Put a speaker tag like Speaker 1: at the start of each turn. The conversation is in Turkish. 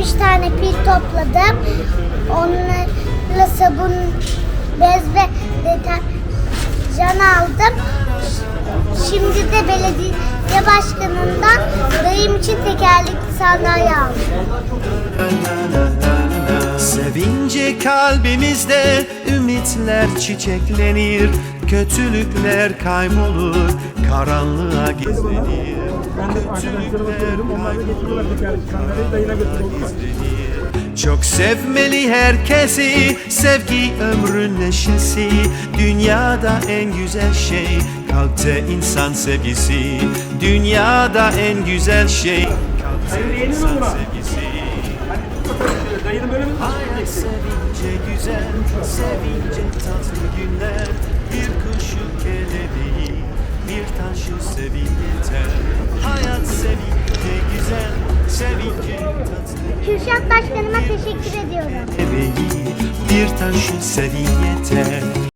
Speaker 1: 70 tane pil topladım. Onlarla sabun, bez ve deterjan aldım. Şimdi de belediye başkanından dayım için tekerlekli sandalye aldım.
Speaker 2: Sevince kalbimizde ümitler çiçeklenir Kötülükler kaybolur, karanlığa gizlenir
Speaker 3: tekerlekli sandalyeyi dayına götürüyorlar.
Speaker 2: Çok sevmeli herkesi Sevgi ömrün neşesi Dünyada en güzel şey Kalpte insan sevgisi Dünyada en güzel şey Kalpte insan sevgisi sevince güzel Sevince tatlı günler. Bir kuşu kelebeği Bir taşı sevin yeter Hayat sevince güzel Sevince tatlı
Speaker 1: Kürşat Başkanıma teşekkür ediyorum.
Speaker 2: bir taşı sevin yeter